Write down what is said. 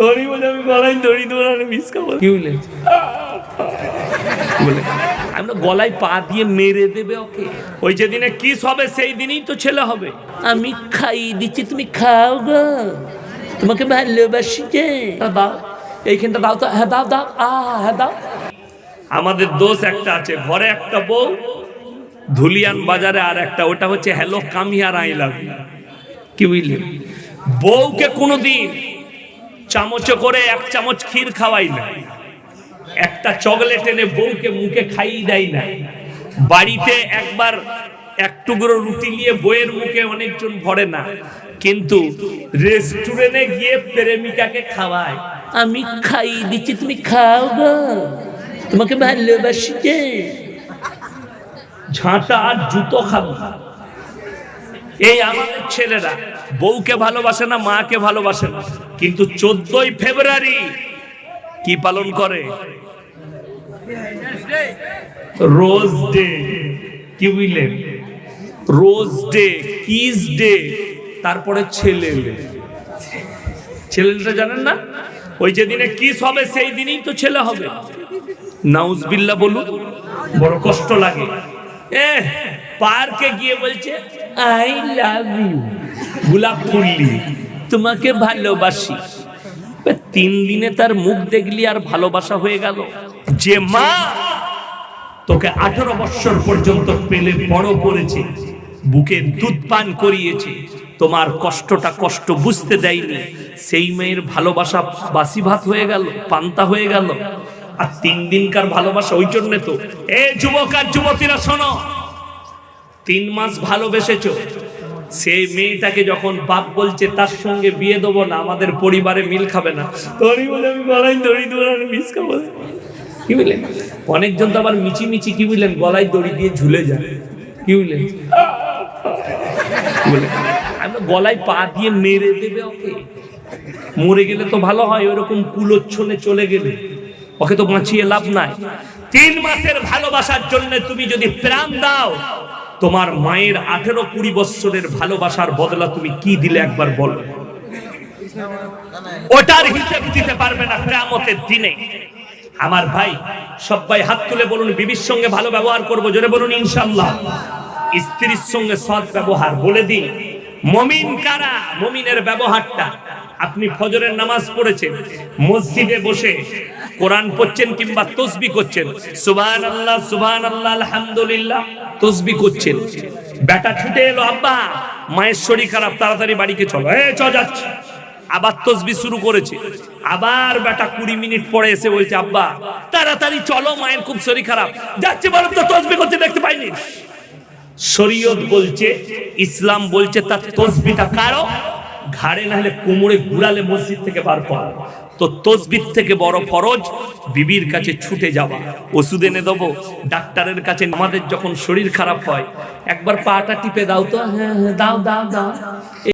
তোরই বলে আমি গলায় দড়ি দৌড়ানো মিস খাব কি বলে? বলে? আমি গলায় পা দিয়ে মেরে দেবে ওকে। ওই যেদিনে কিস হবে সেই দিনই তো ছেলে হবে। আমি খাইয়ে দিচ্ছি তুমি খাও গো। তোমাকে ভালোবাসি যে। দাও এইখানটা দাও তো। হ্যাঁ দাও দাও। আ হ্যাঁ দাও। আমাদের দোষ একটা আছে। ঘরে একটা বউ ধুলিয়ান বাজারে আর একটা। ওটা হচ্ছে হ্যালো কামিয়ার আই লাভ কি বুঝলি বউকে কোনোদিন চামচে করে এক চামচ ক্ষীর খাওয়াই না। একটা চকলেট এনে বউকে মুখে খাইয়ে দেয় না। বাড়িতে একবার এক টুকরো রুটি নিয়ে বইয়ের মুখে অনেকজন ভরে না। কিন্তু রেস্টুরেন্টে গিয়ে প্রেমিকাকে খাওয়ায়। আমি খাইয়ে দিচ্ছি, তুমি খাও গো। তোমাকে ভালোবাসি ঝাঁটা আর জুতো খাব এই আমাদের ছেলেরা বউকে ভালোবাসে না মাকে ভালোবাসে না। কিন্তু চোদ্দই ফেব্রুয়ারি কি পালন করে? রোজ ডে, কি বুঝলেন রোজ ডে, কিস ডে, তারপরে ছেলে ছেলেটা জানেন না? ওই যেদিনে কিস হবে, সেই দিনই তো ছেলে হবে। নাউজবিল্লা বলুন, বড় কষ্ট লাগে। পার্কে গিয়ে বলছে আই লাভ ইউ গোলাপ ফুললি, তোমাকে ভালোবাসি। তিন দিনে তার মুখ দেখলি আর ভালোবাসা হয়ে গেল। যে মা তোকে আঠারো বৎসর পর্যন্ত পেলে বড় করেছে, বুকে দুধ পান করিয়েছে, তোমার কষ্টটা কষ্ট বুঝতে দেয়নি, সেই মেয়ের ভালোবাসা বাসি ভাত হয়ে গেল, পান্তা হয়ে গেল। আর তিন দিনকার ভালোবাসা ওই জন্য তো। এ যুবক আর যুবতীরা শোনো তিন মাস ভালোবেসেছ। সেই মেয়েটাকে যখন বাপ বলছে, তার সঙ্গে বিয়ে দেবো না, আমাদের পরিবারে মিল খাবে না। তোরই বলে আমি দড়ি দৌড়ানো মিস খাব কি বুঝলেন অনেকজন তো আবার মিচি মিচি কি বুঝলেন গলায় দড়ি দিয়ে ঝুলে যায়। কি বুঝলেন? আমি গলায় পা দিয়ে মেরে দেবে ওকে। মরে গেলে তো ভালো হয়, ওরকম কুলোচ্ছনে চলে গেলে। ওকে তো বাঁচিয়ে লাভ নাই। তিন মাসের ভালোবাসার জন্য তুমি যদি প্রাণ দাও তোমার মায়ের আঠেরো কুড়ি বৎসরের ভালোবাসার বদলা তুমি কি দিলে একবার বলো? ওটার হিসেব দিতে পারবে না কেয়ামতের দিনে। আমার ভাই সবাই হাত তুলে বলুন, বিবির সঙ্গে ভালো ব্যবহার করব, জোরে বলুন ইনশাল্লাহ স্ত্রীর সঙ্গে সৎ ব্যবহার, বলে দিন। মমিন কারা? মমিনের ব্যবহারটা। আপনি ফজরের নামাজ পড়েছেন, মসজিদে বসে কোরআন পড়ছেন কিংবা তসবি করছেন সুবহান আল্লাহ সুবহান আল্লাহ আলহামদুলিল্লাহ, তসবি করছেন। বেটা ছুটে এলো, আব্বা, মায়ের শরীর খারাপ, তাড়াতাড়ি বাড়িকে চলো। এ, চ, যাচ্ছে। আবার তসবি শুরু করেছে। আবার বেটা কুড়ি মিনিট পরে এসে বলছে, আব্বা, তাড়াতাড়ি চলো, মায়ের খুব শরীর খারাপ। যাচ্ছে, বলো তো, তসবি করতে দেখতে পাইনি? শরীয়ত বলছে, ইসলাম বলছে, তার তসবিটা কারও ঘাড়ে না হলে কোমরে ঘুরালে মসজিদ থেকে বার করা। তো তসবির থেকে বড় ফরজ, বিবির কাছে ছুটে যাওয়া। ওষুধ এনে দেবো, ডাক্তারের কাছে আমাদের যখন শরীর খারাপ হয়, একবার পাটা টিপে দাও তো। হ্যাঁ হ্যাঁ দাও দাও দাও।